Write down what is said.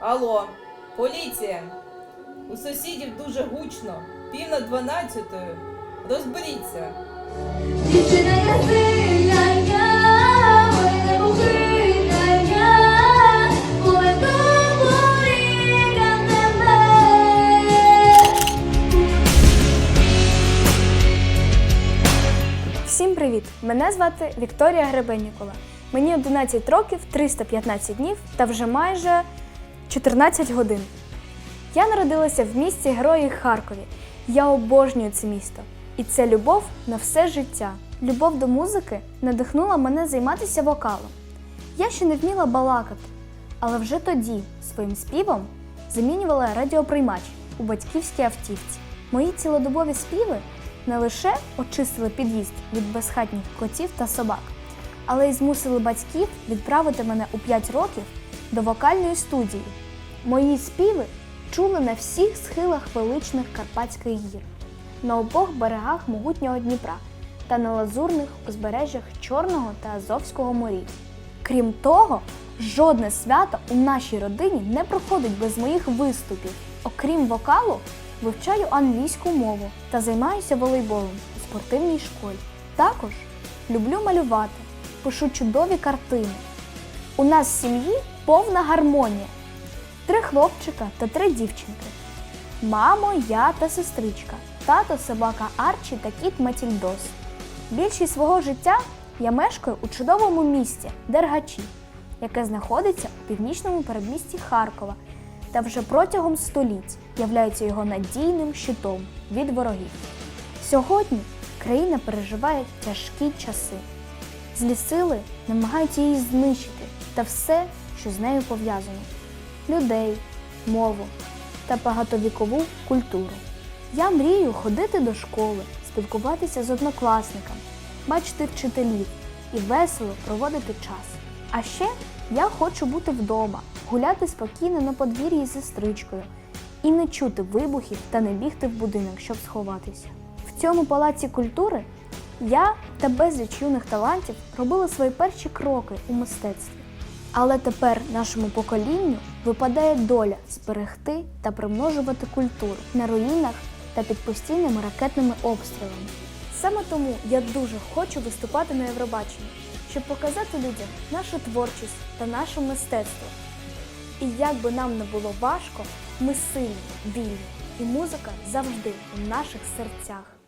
Алло, поліція! У сусідів дуже гучно, пів на дванадцятою. Розберіться. Дівчина я сильна, я, ой, непохитна я, поверну порікам тебе. Всім привіт! Мене звати Вікторія Гребеннікова. Мені 11 років, 315 днів та вже майже 14 годин. Я народилася в місті Герої Харкові. Я обожнюю це місто. І це любов на все життя. Любов до музики надихнула мене займатися вокалом. Я ще не вміла балакати, але вже тоді своїм співом замінювала радіоприймач у батьківській автівці. Мої цілодобові співи не лише очистили під'їзд від безхатніх котів та собак, але й змусили батьків відправити мене у 5 років до вокальної студії. Мої співи чули на всіх схилах величних Карпатських гір, на обох берегах могутнього Дніпра та на лазурних узбережжях Чорного та Азовського морів. Крім того, жодне свято у нашій родині не проходить без моїх виступів. Окрім вокалу, вивчаю англійську мову та займаюся волейболом у спортивній школі. Також люблю малювати, пишу чудові картини. У нас в сім'ї повна гармонія. Три хлопчика та три дівчинки. Мамо, я та сестричка, тато, собака Арчі та кіт Матільдос. Більшість свого життя я мешкаю у чудовому місті Дергачі, яке знаходиться у північному передмісті Харкова та вже протягом століть являється його надійним щитом від ворогів. Сьогодні країна переживає тяжкі часи. Злі сили намагаються її знищити та все, що з нею пов'язано людей, мову та багатовікову культуру. Я мрію ходити до школи, спілкуватися з однокласниками, бачити вчителів і весело проводити час. А ще я хочу бути вдома, гуляти спокійно на подвір'ї з сестричкою і не чути вибухів та не бігти в будинок, щоб сховатися. В цьому палаці культури я та безліч юних талантів робили свої перші кроки у мистецтві. Але тепер нашому поколінню випадає доля зберегти та примножувати культуру на руїнах та під постійними ракетними обстрілами. Саме тому я дуже хочу виступати на Євробаченні, щоб показати людям нашу творчість та наше мистецтво. І як би нам не було важко, ми сильні, вільні, і музика завжди у наших серцях.